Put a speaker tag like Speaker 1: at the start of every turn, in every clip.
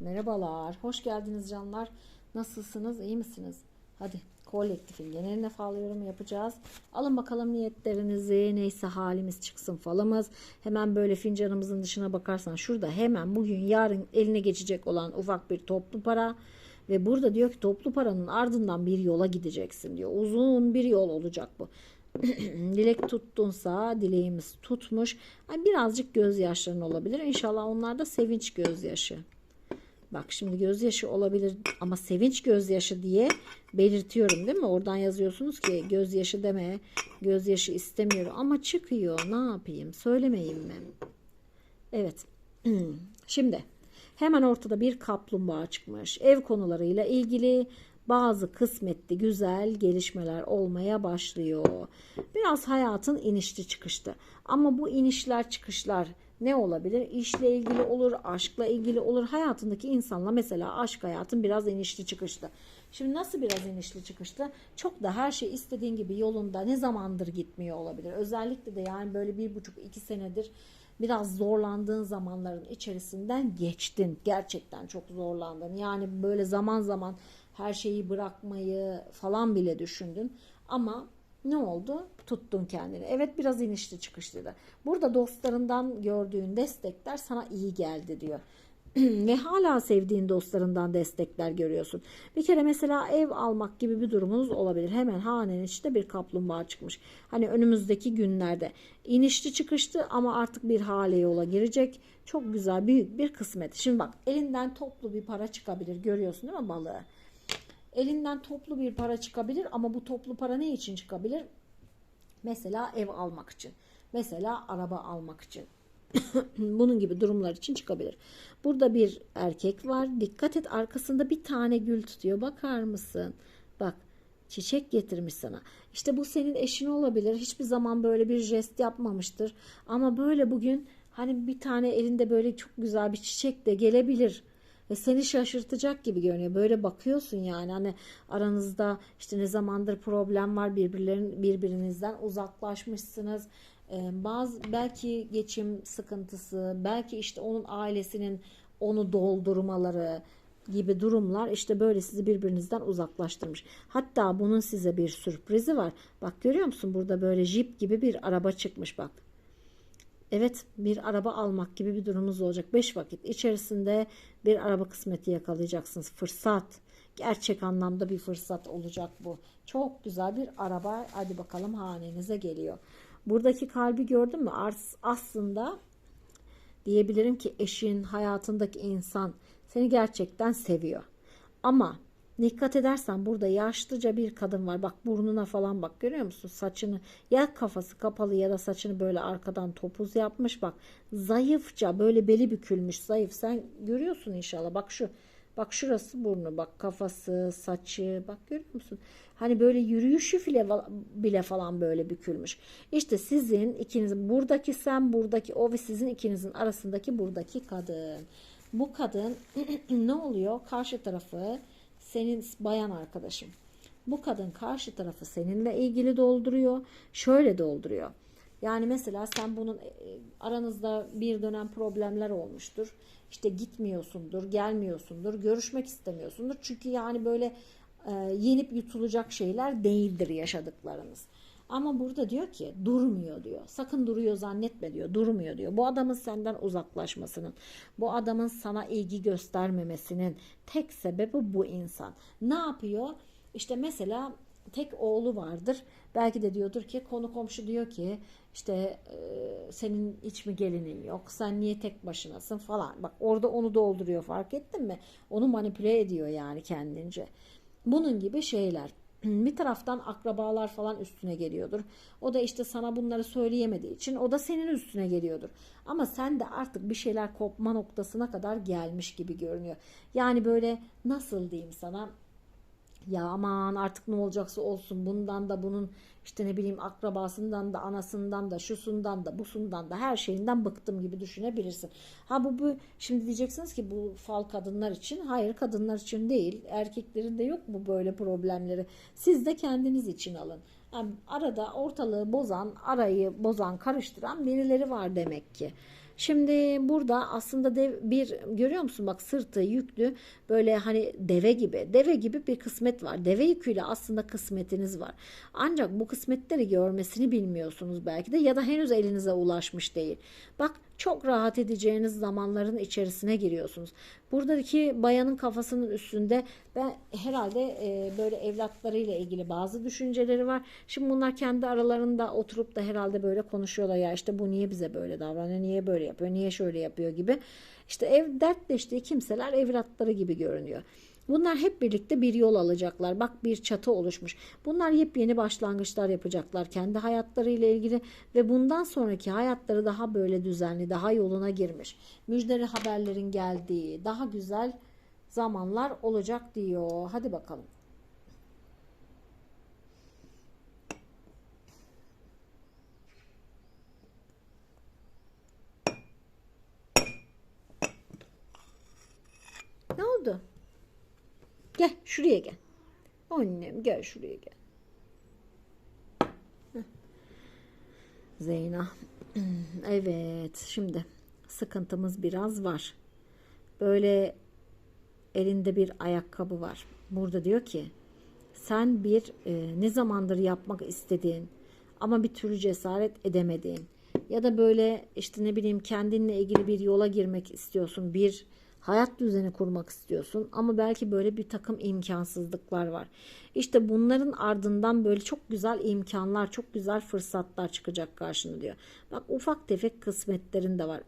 Speaker 1: Merhabalar, hoş geldiniz canlar. Nasılsınız, iyi misiniz? Hadi kolektifin geneline fal yorumu yapacağız. Alın bakalım niyetlerinizi, neyse halimiz çıksın falımız. Hemen böyle fincanımızın dışına bakarsan şurada hemen bugün yarın eline geçecek olan ufak bir toplu para. Ve burada diyor ki toplu paranın ardından bir yola gideceksin diyor. Uzun bir yol olacak bu. Dilek tuttunsa dileğimiz tutmuş. Yani birazcık gözyaşların olabilir. İnşallah onlar da sevinç gözyaşı. Bak şimdi gözyaşı olabilir ama sevinç gözyaşı diye belirtiyorum değil mi? Oradan yazıyorsunuz ki gözyaşı deme, gözyaşı istemiyorum ama çıkıyor. Ne yapayım? Söylemeyeyim mi? Evet. Şimdi hemen ortada bir kaplumbağa çıkmış. Ev konularıyla ilgili bazı kısmetli güzel gelişmeler olmaya başlıyor. Biraz hayatın inişli çıkıştı. Ama bu inişler çıkışlar ne olabilir? İşle ilgili olur, aşkla ilgili olur. Hayatındaki insanla mesela aşk hayatın biraz inişli çıkışlı. Şimdi nasıl biraz inişli çıkışlı? Çok da her şey istediğin gibi yolunda ne zamandır gitmiyor olabilir. Özellikle de yani böyle bir buçuk iki senedir biraz zorlandığın zamanların içerisinden geçtin. Gerçekten çok zorlandın. Yani böyle zaman zaman her şeyi bırakmayı falan bile düşündün. Ama ne oldu? Tuttun kendini. Evet biraz inişli çıkışlıydı. Burada dostlarından gördüğün destekler sana iyi geldi diyor. Ve hala sevdiğin dostlarından destekler görüyorsun. Bir kere mesela ev almak gibi bir durumunuz olabilir. Hemen hanenin içinde bir kaplumbağa çıkmış. Hani önümüzdeki günlerde inişli çıkıştı ama artık bir hale yola girecek. Çok güzel büyük bir kısmet. Şimdi bak elinden toplu bir para çıkabilir. Görüyorsun değil mi balığı? Elinden toplu bir para çıkabilir ama bu toplu para ne için çıkabilir? Mesela ev almak için. Mesela araba almak için. Bunun gibi durumlar için çıkabilir. Burada bir erkek var. Dikkat et arkasında bir tane gül tutuyor. Bakar mısın? Bak çiçek getirmiş sana. İşte bu senin eşin olabilir. Hiçbir zaman böyle bir jest yapmamıştır. Ama böyle bugün hani bir tane elinde böyle çok güzel bir çiçek de gelebilir ve seni şaşırtacak gibi görünüyor. Böyle bakıyorsun yani hani aranızda işte ne zamandır problem var birbirlerin birbirinizden uzaklaşmışsınız. Ee, bazı belki geçim sıkıntısı, belki işte onun ailesinin onu doldurmaları gibi durumlar işte böyle sizi birbirinizden uzaklaştırmış. Hatta bunun size bir sürprizi var. Bak görüyor musun burada böyle jip gibi bir araba çıkmış bak. Evet bir araba almak gibi bir durumunuz olacak. 5 vakit içerisinde bir araba kısmeti yakalayacaksınız. Fırsat. Gerçek anlamda bir fırsat olacak bu. Çok güzel bir araba hadi bakalım hanenize geliyor. Buradaki kalbi gördün mü? Aslında diyebilirim ki eşin, hayatındaki insan seni gerçekten seviyor. Ama dikkat edersen burada yaşlıca bir kadın var. Bak burnuna falan bak görüyor musun? Saçını ya kafası kapalı ya da saçını böyle arkadan topuz yapmış. Bak zayıfça böyle beli bükülmüş zayıf. Sen görüyorsun inşallah. Bak şu Bak şurası burnu bak kafası saçı bak görüyor musun? Hani böyle yürüyüşü bile, bile falan böyle bükülmüş. İşte sizin ikiniz buradaki sen buradaki o ve sizin ikinizin arasındaki buradaki kadın. Bu kadın ne oluyor? Karşı tarafı senin bayan arkadaşım. Bu kadın karşı tarafı seninle ilgili dolduruyor. Şöyle dolduruyor. Yani mesela sen bunun aranızda bir dönem problemler olmuştur. İşte gitmiyorsundur, gelmiyorsundur, görüşmek istemiyorsundur. Çünkü yani böyle e, yenip yutulacak şeyler değildir yaşadıklarınız. Ama burada diyor ki durmuyor diyor. Sakın duruyor zannetme diyor. Durmuyor diyor. Bu adamın senden uzaklaşmasının, bu adamın sana ilgi göstermemesinin tek sebebi bu insan. Ne yapıyor? İşte mesela tek oğlu vardır. Belki de diyordur ki konu komşu diyor ki işte e, senin hiç mi gelinin yok sen niye tek başınasın falan. Bak orada onu dolduruyor fark ettin mi? Onu manipüle ediyor yani kendince. Bunun gibi şeyler. Bir taraftan akrabalar falan üstüne geliyordur. O da işte sana bunları söyleyemediği için o da senin üstüne geliyordur. Ama sen de artık bir şeyler kopma noktasına kadar gelmiş gibi görünüyor. Yani böyle nasıl diyeyim sana ya aman artık ne olacaksa olsun bundan da bunun işte ne bileyim akrabasından da anasından da şusundan da busundan da her şeyinden bıktım gibi düşünebilirsin. Ha bu, bu şimdi diyeceksiniz ki bu fal kadınlar için hayır kadınlar için değil erkeklerin de yok mu böyle problemleri siz de kendiniz için alın. Yani arada ortalığı bozan arayı bozan karıştıran birileri var demek ki. Şimdi burada aslında dev, bir görüyor musun bak sırtı yüklü böyle hani deve gibi deve gibi bir kısmet var. Deve yüküyle aslında kısmetiniz var. Ancak bu kısmetleri görmesini bilmiyorsunuz belki de ya da henüz elinize ulaşmış değil. Bak çok rahat edeceğiniz zamanların içerisine giriyorsunuz. Buradaki bayanın kafasının üstünde ben herhalde e, böyle evlatlarıyla ilgili bazı düşünceleri var. Şimdi bunlar kendi aralarında oturup da herhalde böyle konuşuyorlar ya işte bu niye bize böyle davranıyor, niye böyle yapıyor, niye şöyle yapıyor gibi. İşte ev dertleştiği kimseler evlatları gibi görünüyor. Bunlar hep birlikte bir yol alacaklar. Bak bir çatı oluşmuş. Bunlar yepyeni başlangıçlar yapacaklar kendi hayatlarıyla ilgili ve bundan sonraki hayatları daha böyle düzenli, daha yoluna girmiş. Müjdeli haberlerin geldiği, daha güzel zamanlar olacak diyor. Hadi bakalım. Ne oldu? Gel şuraya gel. Annem gel şuraya gel. Heh. Zeyna. Evet şimdi sıkıntımız biraz var. Böyle elinde bir ayakkabı var. Burada diyor ki sen bir e, ne zamandır yapmak istediğin ama bir türlü cesaret edemediğin ya da böyle işte ne bileyim kendinle ilgili bir yola girmek istiyorsun. Bir hayat düzeni kurmak istiyorsun ama belki böyle bir takım imkansızlıklar var. İşte bunların ardından böyle çok güzel imkanlar, çok güzel fırsatlar çıkacak karşına diyor. Bak ufak tefek kısmetlerin de var.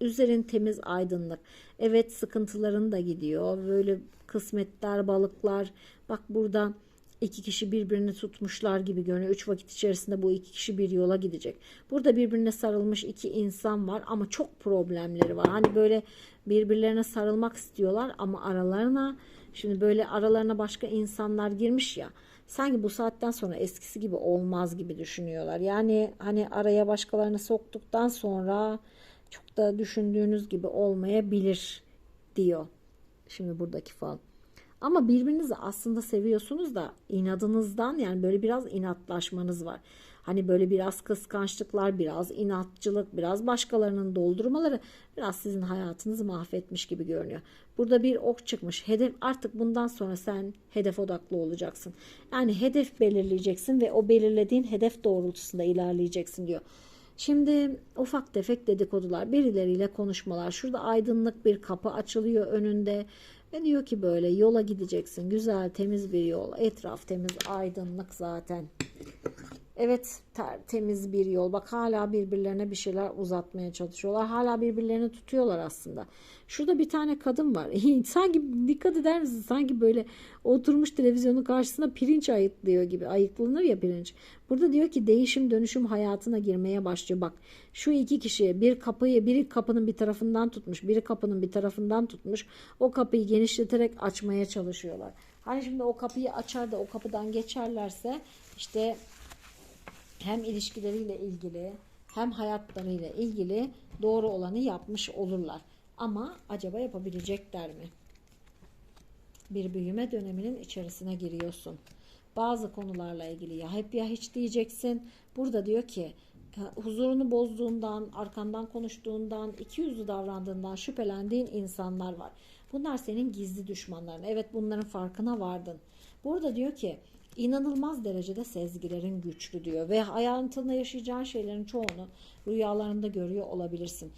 Speaker 1: Üzerin temiz aydınlık. Evet sıkıntıların da gidiyor. Böyle kısmetler, balıklar. Bak burada iki kişi birbirini tutmuşlar gibi görünüyor. Üç vakit içerisinde bu iki kişi bir yola gidecek. Burada birbirine sarılmış iki insan var ama çok problemleri var. Hani böyle birbirlerine sarılmak istiyorlar ama aralarına şimdi böyle aralarına başka insanlar girmiş ya. Sanki bu saatten sonra eskisi gibi olmaz gibi düşünüyorlar. Yani hani araya başkalarını soktuktan sonra çok da düşündüğünüz gibi olmayabilir diyor. Şimdi buradaki fal. Ama birbirinizi aslında seviyorsunuz da inadınızdan yani böyle biraz inatlaşmanız var. Hani böyle biraz kıskançlıklar, biraz inatçılık, biraz başkalarının doldurmaları biraz sizin hayatınızı mahvetmiş gibi görünüyor. Burada bir ok çıkmış. Hedef artık bundan sonra sen hedef odaklı olacaksın. Yani hedef belirleyeceksin ve o belirlediğin hedef doğrultusunda ilerleyeceksin diyor. Şimdi ufak tefek dedikodular, birileriyle konuşmalar. Şurada aydınlık bir kapı açılıyor önünde. Ve diyor ki böyle yola gideceksin. Güzel, temiz bir yol. Etraf temiz, aydınlık zaten. Evet ter, temiz bir yol. Bak hala birbirlerine bir şeyler uzatmaya çalışıyorlar. Hala birbirlerini tutuyorlar aslında. Şurada bir tane kadın var. sanki dikkat eder misin? Sanki böyle oturmuş televizyonun karşısında pirinç ayıklıyor gibi. Ayıklanır ya pirinç. Burada diyor ki değişim dönüşüm hayatına girmeye başlıyor. Bak şu iki kişi bir kapıyı biri kapının bir tarafından tutmuş. Biri kapının bir tarafından tutmuş. O kapıyı genişleterek açmaya çalışıyorlar. Hani şimdi o kapıyı açar da o kapıdan geçerlerse işte hem ilişkileriyle ilgili hem hayatlarıyla ilgili doğru olanı yapmış olurlar. Ama acaba yapabilecekler mi? Bir büyüme döneminin içerisine giriyorsun. Bazı konularla ilgili ya hep ya hiç diyeceksin. Burada diyor ki huzurunu bozduğundan, arkandan konuştuğundan, iki yüzlü davrandığından şüphelendiğin insanlar var. Bunlar senin gizli düşmanların. Evet bunların farkına vardın. Burada diyor ki inanılmaz derecede sezgilerin güçlü diyor ve hayatında yaşayacağın şeylerin çoğunu rüyalarında görüyor olabilirsin.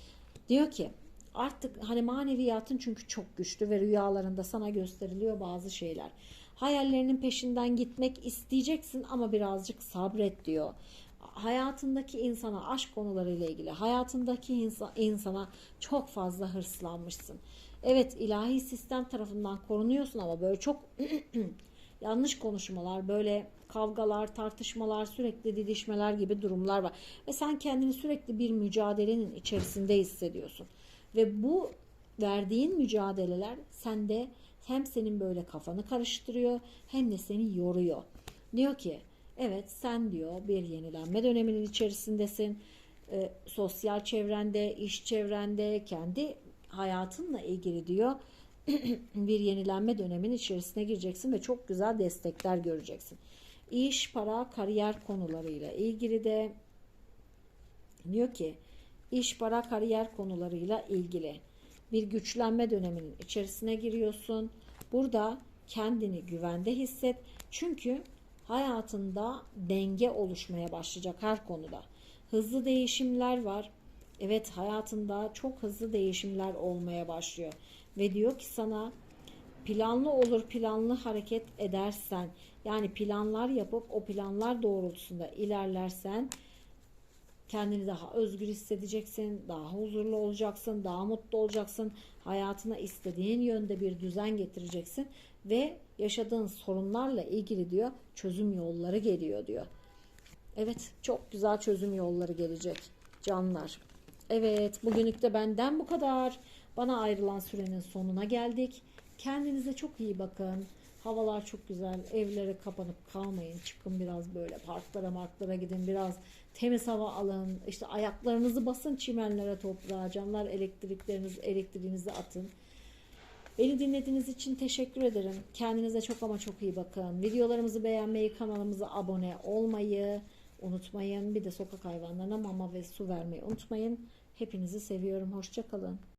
Speaker 1: Diyor ki artık hani maneviyatın çünkü çok güçlü ve rüyalarında sana gösteriliyor bazı şeyler. Hayallerinin peşinden gitmek isteyeceksin ama birazcık sabret diyor. Hayatındaki insana aşk konularıyla ilgili hayatındaki insan, insana çok fazla hırslanmışsın. Evet ilahi sistem tarafından korunuyorsun ama böyle çok yanlış konuşmalar, böyle kavgalar, tartışmalar, sürekli didişmeler gibi durumlar var. Ve sen kendini sürekli bir mücadelenin içerisinde hissediyorsun. Ve bu verdiğin mücadeleler sende hem senin böyle kafanı karıştırıyor hem de seni yoruyor. Diyor ki evet sen diyor bir yenilenme döneminin içerisindesin. E, sosyal çevrende, iş çevrende, kendi hayatınla ilgili diyor bir yenilenme döneminin içerisine gireceksin ve çok güzel destekler göreceksin. İş, para, kariyer konularıyla ilgili de diyor ki iş, para, kariyer konularıyla ilgili bir güçlenme döneminin içerisine giriyorsun. Burada kendini güvende hisset. Çünkü hayatında denge oluşmaya başlayacak her konuda. Hızlı değişimler var. Evet hayatında çok hızlı değişimler olmaya başlıyor. Ve diyor ki sana planlı olur planlı hareket edersen yani planlar yapıp o planlar doğrultusunda ilerlersen kendini daha özgür hissedeceksin, daha huzurlu olacaksın, daha mutlu olacaksın. Hayatına istediğin yönde bir düzen getireceksin ve yaşadığın sorunlarla ilgili diyor çözüm yolları geliyor diyor. Evet, çok güzel çözüm yolları gelecek canlar. Evet, bugünlük de benden bu kadar. Bana ayrılan sürenin sonuna geldik. Kendinize çok iyi bakın. Havalar çok güzel. Evlere kapanıp kalmayın. Çıkın biraz böyle parklara marklara gidin. Biraz temiz hava alın. İşte ayaklarınızı basın çimenlere toprağa. Canlar elektrikleriniz, elektriğinizi atın. Beni dinlediğiniz için teşekkür ederim. Kendinize çok ama çok iyi bakın. Videolarımızı beğenmeyi, kanalımıza abone olmayı unutmayın. Bir de sokak hayvanlarına mama ve su vermeyi unutmayın. Hepinizi seviyorum. Hoşçakalın.